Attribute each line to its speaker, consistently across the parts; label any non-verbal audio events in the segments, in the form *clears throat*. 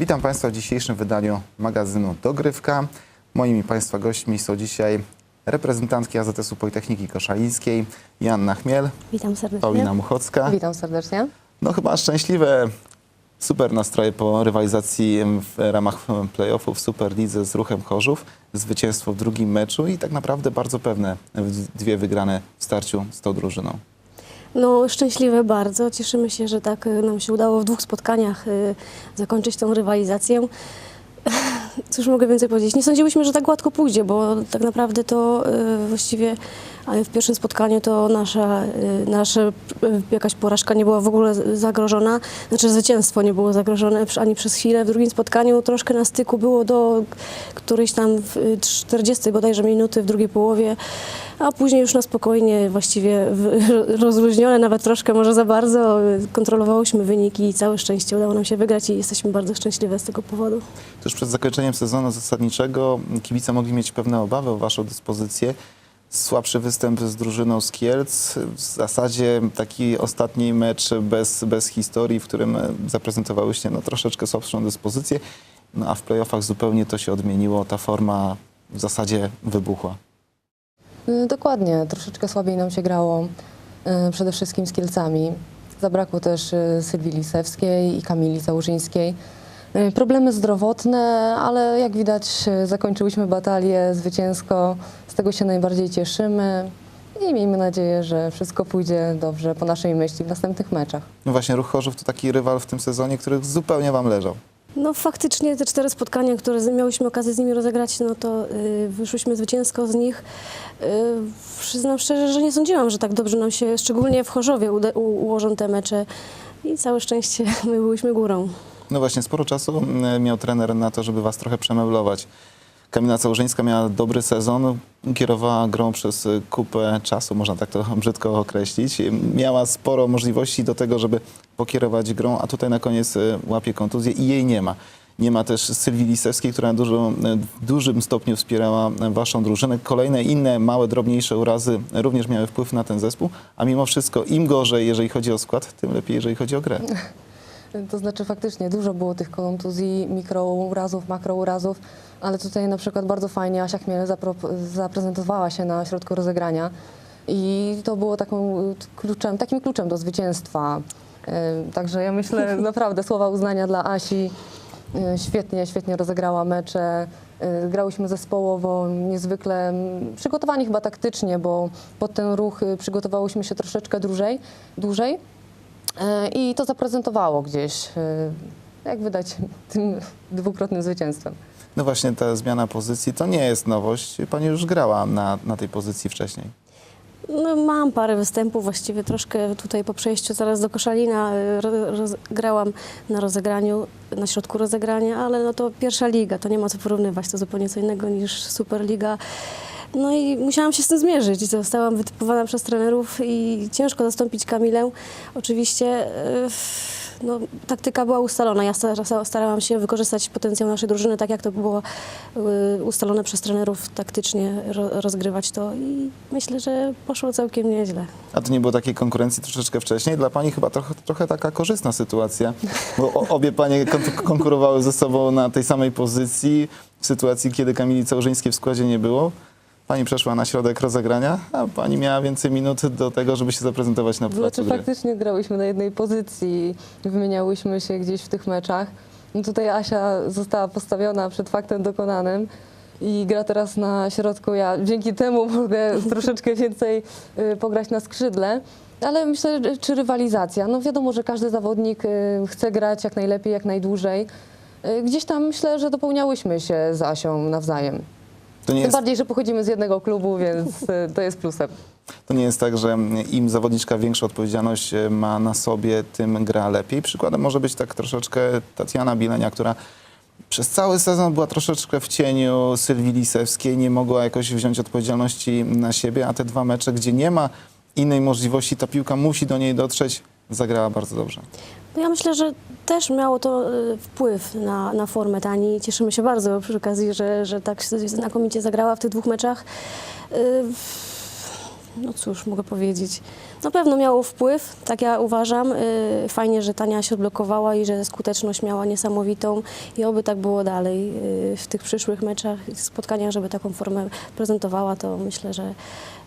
Speaker 1: Witam Państwa w dzisiejszym wydaniu magazynu Dogrywka. Moimi Państwa gośćmi są dzisiaj reprezentantki AZS-u Politechniki Koszalińskiej Joanna Chmiel,
Speaker 2: Witam serdecznie.
Speaker 1: Paulina Muchocka.
Speaker 3: Witam serdecznie.
Speaker 1: No chyba szczęśliwe, super nastroje po rywalizacji w ramach playoffów w Superlidze z Ruchem Chorzów. Zwycięstwo w drugim meczu i tak naprawdę bardzo pewne dwie wygrane w starciu z tą drużyną.
Speaker 2: No szczęśliwe bardzo. Cieszymy się, że tak y, nam się udało w dwóch spotkaniach y, zakończyć tą rywalizację. Cóż mogę więcej powiedzieć? Nie sądziłyśmy, że tak gładko pójdzie, bo tak naprawdę to y, właściwie w pierwszym spotkaniu to nasza, y, nasza y, jakaś porażka nie była w ogóle zagrożona, znaczy zwycięstwo nie było zagrożone ani przez chwilę. W drugim spotkaniu troszkę na styku było do którejś tam w y, 40 bodajże minuty w drugiej połowie, a później już na spokojnie, właściwie *laughs* rozluźnione nawet troszkę, może za bardzo, kontrolowałyśmy wyniki i całe szczęście udało nam się wygrać i jesteśmy bardzo szczęśliwe z tego powodu.
Speaker 1: Tuż przed zakończeniem sezonu zasadniczego kibice mogli mieć pewne obawy o waszą dyspozycję. Słabszy występ z drużyną z Kielc, w zasadzie taki ostatni mecz bez, bez historii, w którym zaprezentowałyście no, troszeczkę słabszą dyspozycję, no, a w playoffach zupełnie to się odmieniło, ta forma w zasadzie wybuchła.
Speaker 3: Y, Dokładnie, troszeczkę słabiej nam się grało, y, przede wszystkim z Kielcami. Zabrakło też y, Sylwii Lisewskiej i Kamili Załużyńskiej. Y, Problemy zdrowotne, ale jak widać y, zakończyłyśmy batalię zwycięsko. Z tego się najbardziej cieszymy i miejmy nadzieję, że wszystko pójdzie dobrze po naszej myśli w następnych meczach.
Speaker 1: No właśnie, Ruch Chorzów to taki rywal w tym sezonie, który zupełnie wam leżał.
Speaker 2: No faktycznie te cztery spotkania, które miałyśmy okazję z nimi rozegrać, no to y, wyszłyśmy zwycięsko z nich. Y, przyznam szczerze, że nie sądziłam, że tak dobrze nam się, szczególnie w Chorzowie, ułożą te mecze i całe szczęście *laughs* my byłyśmy górą.
Speaker 1: No właśnie, sporo czasu mm, miał trener na to, żeby was trochę przemeblować. Kamila Całużyńska miała dobry sezon, kierowała grą przez y, kupę czasu, można tak to *laughs* brzydko określić. Miała sporo możliwości do tego, żeby pokierować grą, a tutaj na koniec y, łapie kontuzję i jej nie ma. Nie ma też Sylwii Lisewskiej, która dużo, w dużym stopniu wspierała y, waszą drużynę. Kolejne inne małe, drobniejsze urazy również miały wpływ na ten zespół, a mimo wszystko im gorzej, jeżeli chodzi o skład, tym lepiej, jeżeli chodzi o grę. *laughs*
Speaker 3: To znaczy faktycznie dużo było tych kontuzji, mikrourazów, makrourazów, ale tutaj na przykład bardzo fajnie Asia Chmiel zaprezentowała się na środku rozegrania i to było taką kluczem, takim kluczem do zwycięstwa. Także ja myślę *laughs* naprawdę słowa uznania dla Asi. Y, Świetnie, świetnie rozegrała mecze. Y, Grałyśmy zespołowo, niezwykle przygotowani chyba taktycznie, bo pod ten ruch y, przygotowałyśmy się troszeczkę dłużej. dłużej. E, I to zaprezentowało gdzieś, e, jak wydać, *laughs* tym dwukrotnym zwycięstwem.
Speaker 1: No właśnie ta zmiana pozycji to nie jest nowość. Pani już grała na, na tej pozycji wcześniej.
Speaker 2: No, mam parę występów, właściwie troszkę tutaj po przejściu zaraz do Koszalina ro, roz, grałam na rozegraniu, na środku rozegrania, ale no to pierwsza liga, to nie ma co porównywać, to zupełnie co innego niż Superliga. No i musiałam się z tym zmierzyć. Zostałam wytypowana przez trenerów i ciężko zastąpić Kamilę. Oczywiście y, no, taktyka była ustalona. Ja sta- starałam się wykorzystać potencjał naszej drużyny, tak jak to było y, ustalone przez trenerów taktycznie, ro, rozgrywać to i myślę, że poszło całkiem nieźle.
Speaker 1: A to nie było takiej konkurencji troszeczkę wcześniej? Dla Pani chyba trochę, trochę taka korzystna sytuacja, bo obie Panie kon- konkurowały ze sobą na tej samej pozycji w sytuacji, kiedy Kamili Całużyńskiej w składzie nie było. Pani przeszła na środek rozegrania, a Pani miała więcej minut do tego, żeby się zaprezentować na placu
Speaker 3: Znaczy
Speaker 1: gry.
Speaker 3: faktycznie grałyśmy na jednej pozycji, wymieniałyśmy się gdzieś w tych meczach. No tutaj Asia została postawiona przed faktem dokonanym i gra teraz na środku. Ja dzięki temu mogę *laughs* troszeczkę więcej y, pograć na skrzydle. Ale myślę, czy rywalizacja? No wiadomo, że każdy zawodnik y, chce grać jak najlepiej, jak najdłużej. Y, Gdzieś tam myślę, że dopełniałyśmy się z Asią nawzajem.
Speaker 1: To nie
Speaker 3: Tym
Speaker 1: jest
Speaker 3: bardziej, że pochodzimy z jednego klubu, więc y, to jest plusem.
Speaker 1: To nie jest tak, że im zawodniczka większą odpowiedzialność e, ma na sobie, tym gra lepiej. Przykładem może być tak troszeczkę Tatiana Bilenia, która przez cały sezon była troszeczkę w cieniu Sylwii Lisewskiej, nie mogła jakoś wziąć odpowiedzialności na siebie, a te dwa mecze, gdzie nie ma innej możliwości, ta piłka musi do niej dotrzeć, zagrała bardzo dobrze.
Speaker 2: No ja myślę, że też miało to y, wpływ na, na formę Tani. Cieszymy się bardzo przy okazji, że, że tak znakomicie zagrała w tych dwóch meczach. Y, No cóż, mogę powiedzieć. Na pewno miało wpływ, tak ja uważam. Y, Fajnie, że Tania się odblokowała i że skuteczność miała niesamowitą i oby tak było dalej y, w tych przyszłych meczach, spotkaniach, żeby taką formę prezentowała, to myślę, że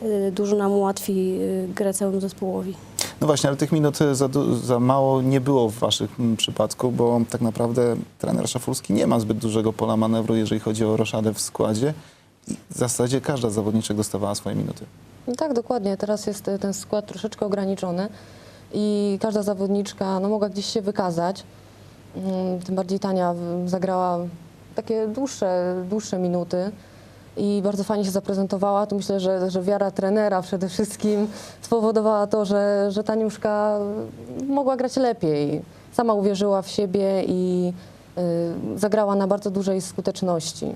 Speaker 2: y, dużo nam ułatwi grę całemu zespołowi.
Speaker 1: No właśnie, ale tych minut za, za mało nie było w waszym mm, przypadku, bo tak naprawdę trener Szafulski nie ma zbyt dużego pola manewru, jeżeli chodzi o roszadę w składzie. I w zasadzie każda zawodniczek dostawała swoje minuty.
Speaker 3: No tak, dokładnie. Teraz jest e, ten skład troszeczkę ograniczony i każda zawodniczka no, mogła gdzieś się wykazać. Mm, Tym bardziej Tania zagrała takie dłuższe, dłuższe minuty i bardzo fajnie się zaprezentowała. Tu myślę, że, że wiara trenera przede wszystkim spowodowała to, że, że Taniuszka mogła grać lepiej. Sama uwierzyła w siebie i y, zagrała na bardzo dużej skuteczności.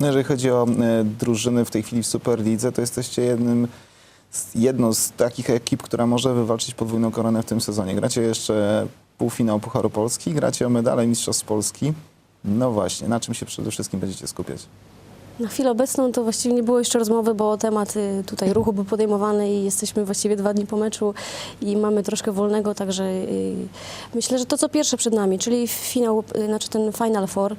Speaker 1: No jeżeli chodzi o e, drużyny w tej chwili w Superlidze, to jesteście jednym z, jedną z takich ekip, która może wywalczyć podwójną koronę w tym sezonie. Gracie jeszcze półfinał Pucharu Polski, gracie o medale Mistrzostw Polski. No właśnie, na czym się przede wszystkim będziecie skupiać?
Speaker 2: Na chwilę obecną to właściwie nie było jeszcze rozmowy, bo temat y, tutaj ruchu był podejmowany i jesteśmy właściwie dwa dni po meczu i mamy troszkę wolnego, także y, myślę, że to co pierwsze przed nami, czyli finał, y, znaczy ten Final Four,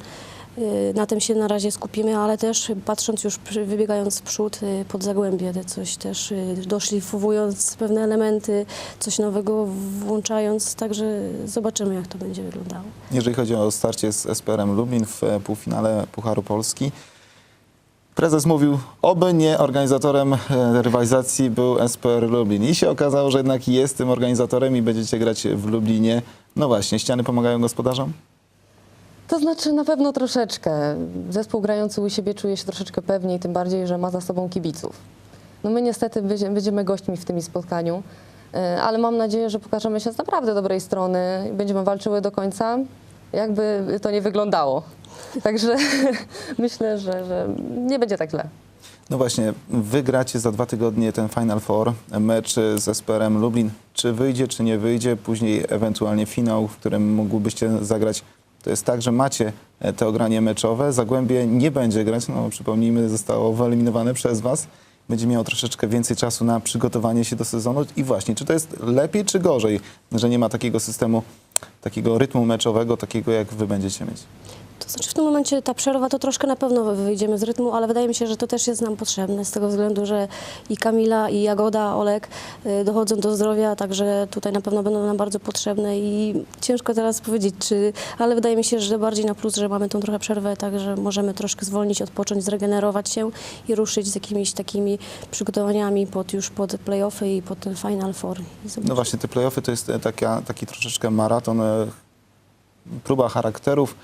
Speaker 2: na tym się na razie skupimy, ale też patrząc już, wybiegając w przód y, pod Zagłębie, coś też y, doszlifowując pewne elementy, coś nowego włączając, także zobaczymy jak to będzie wyglądało.
Speaker 1: Jeżeli chodzi o starcie z SPR-em Lublin w e, półfinale Pucharu Polski, prezes mówił, oby nie organizatorem e, rywalizacji był SPR Lublin. I się okazało, że jednak jest tym organizatorem i będziecie grać w Lublinie. No właśnie, ściany pomagają gospodarzom?
Speaker 3: To znaczy na pewno troszeczkę. Zespół grający u siebie czuje się troszeczkę pewniej, tym bardziej, że ma za sobą kibiców. No my niestety będzie- będziemy gośćmi w tym spotkaniu, e, ale mam nadzieję, że pokażemy się z naprawdę dobrej strony i będziemy walczyły do końca, jakby to nie wyglądało. Także *laughs* myślę, że, że nie będzie tak źle.
Speaker 1: No właśnie, wygracie za dwa tygodnie ten Final Four, mecz z SPR-em Lublin. Czy wyjdzie, czy nie wyjdzie, później ewentualnie finał, w którym mógłbyście zagrać. To jest tak, że macie e, te ogranie meczowe. Zagłębie nie będzie grać, no przypomnijmy, zostało wyeliminowane przez was. Będzie miało troszeczkę więcej czasu na przygotowanie się do sezonu. I właśnie, czy to jest lepiej, czy gorzej, że nie ma takiego systemu, takiego rytmu meczowego, takiego jak wy będziecie mieć?
Speaker 2: To znaczy w tym momencie ta przerwa to troszkę na pewno wyjdziemy z rytmu, ale wydaje mi się, że to też jest nam potrzebne z tego względu, że i Kamila, i Jagoda, Olek y, dochodzą do zdrowia, także tutaj na pewno będą nam bardzo potrzebne i ciężko teraz powiedzieć, czy, ale wydaje mi się, że bardziej na plus, że mamy tą trochę przerwę, także możemy troszkę zwolnić, odpocząć, zregenerować się i ruszyć z jakimiś takimi przygotowaniami pod już pod playoffy i pod ten Final Four.
Speaker 1: No właśnie, te playoffy to jest e, taka, taki troszeczkę maraton, e, próba charakterów.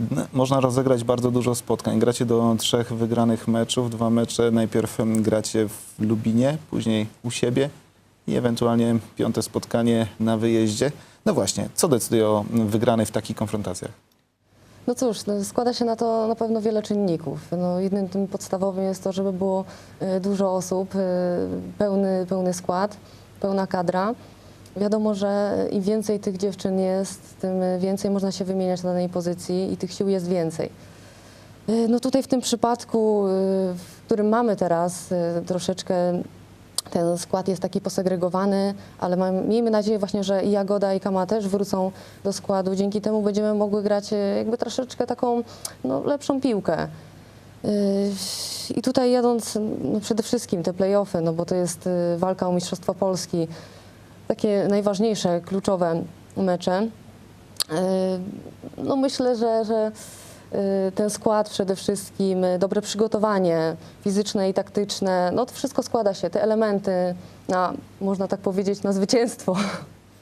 Speaker 1: N- Można rozegrać bardzo dużo spotkań. Gracie do trzech wygranych meczów. Dwa mecze najpierw gracie w Lubinie, później u siebie i ewentualnie piąte spotkanie na wyjeździe. No właśnie, co decyduje o wygranej w takich konfrontacjach?
Speaker 3: No cóż, no, składa się na to na pewno wiele czynników. No, jednym tym podstawowym jest to, żeby było y, dużo osób, y, pełny, pełny skład, pełna kadra. Wiadomo, że im więcej tych dziewczyn jest, tym więcej można się wymieniać na danej pozycji i tych sił jest więcej. Y, No tutaj w tym przypadku, y, w którym mamy teraz y, troszeczkę ten skład jest taki posegregowany, ale mam, miejmy nadzieję właśnie, że i Jagoda i Kama też wrócą do składu. Dzięki temu będziemy mogły grać jakby troszeczkę taką no, lepszą piłkę. I tutaj jadąc no, przede wszystkim te play-offy, no bo to jest walka o Mistrzostwo Polski, takie najważniejsze, kluczowe mecze. Y, No myślę, że, że y, ten skład przede wszystkim, y, dobre przygotowanie fizyczne i taktyczne, no to wszystko składa się, te elementy na, można tak powiedzieć, na zwycięstwo.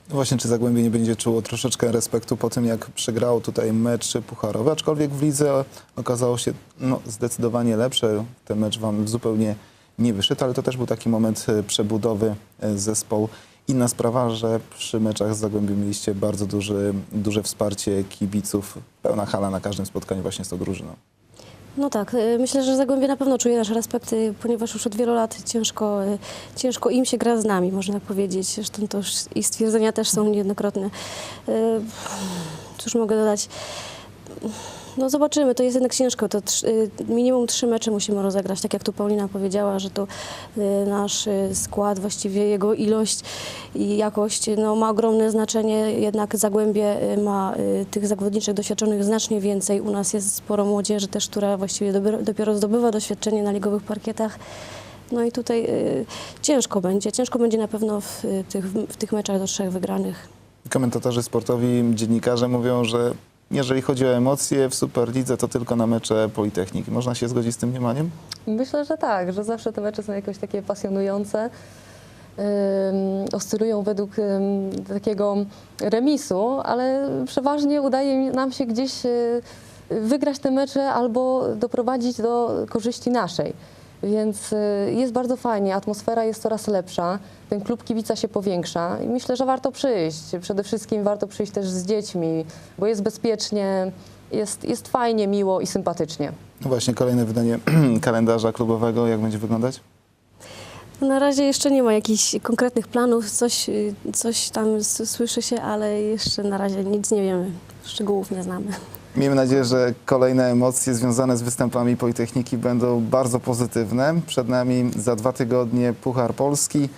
Speaker 1: No właśnie, czy Zagłębie nie będzie czuło troszeczkę respektu po tym, jak przegrało tutaj mecz pucharowy, aczkolwiek w lidze okazało się no, zdecydowanie lepsze. Ten mecz wam zupełnie nie wyszedł, ale to też był taki moment e, przebudowy e, zespołu. Inna sprawa, że przy meczach z Zagłębiem mieliście bardzo duży, duże wsparcie kibiców, pełna hala na każdym spotkaniu właśnie z tą drużyną.
Speaker 2: No tak, y, myślę, że Zagłębie na pewno czuje nasz respekt, y, ponieważ już od wielu lat ciężko, y, ciężko im się gra z nami, można powiedzieć. Zresztą to już i stwierdzenia też są niejednokrotne. Y, Cóż mogę dodać? No zobaczymy, to jest jednak ciężko. To y, minimum trzy mecze musimy rozegrać. Tak jak tu Paulina powiedziała, że to y, nasz y, skład, właściwie jego ilość i jakość no, ma ogromne znaczenie. Jednak Zagłębie ma tych zawodniczych doświadczonych znacznie więcej. U nas jest sporo młodzieży też, która właściwie dopiero, zdobywa doświadczenie na ligowych parkietach. No i tutaj ciężko będzie. Ciężko będzie na pewno w, tych, w tych meczach do trzech wygranych.
Speaker 1: Komentatorzy sportowi, dziennikarze mówią, że jeżeli chodzi o emocje w Superlidze, to tylko na mecze Politechniki. Można się zgodzić z tym mniemaniem?
Speaker 3: Myślę, że tak, że zawsze te mecze są jakoś takie pasjonujące. Ym, oscylują według ym, takiego remisu, ale przeważnie udaje nam się gdzieś y, wygrać te mecze albo doprowadzić do korzyści naszej. Więc y, jest bardzo fajnie, atmosfera jest coraz lepsza, ten klub kibica się powiększa i myślę, że warto przyjść. Przede wszystkim warto przyjść też z dziećmi, bo jest bezpiecznie, jest, jest fajnie, miło i sympatycznie.
Speaker 1: No właśnie, kolejne wydanie *clears throat* kalendarza klubowego, jak będzie wyglądać?
Speaker 2: Na razie jeszcze nie ma jakichś konkretnych planów, coś, y, coś tam słyszy się, ale jeszcze na razie nic nie wiemy, szczegółów nie znamy.
Speaker 1: Miejmy nadzieję, że kolejne emocje związane z występami Politechniki będą bardzo pozytywne. Przed nami za dwa tygodnie Puchar Polski.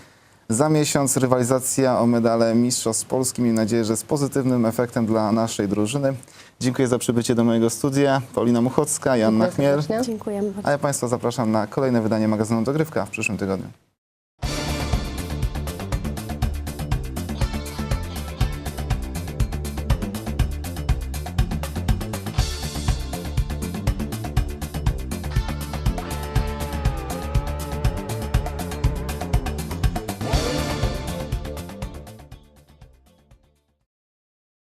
Speaker 1: Za miesiąc rywalizacja o medale Mistrzostw Polski. Miejmy nadzieję, że z pozytywnym efektem dla naszej drużyny. Dziękuję za przybycie do mojego studia. Paulina Muchocka, Joanna
Speaker 3: Dziękuję
Speaker 1: Chmiel.
Speaker 2: Dziękujemy bardzo.
Speaker 1: A ja Państwa zapraszam na kolejne wydanie magazynu Dogrywka w przyszłym tygodniu.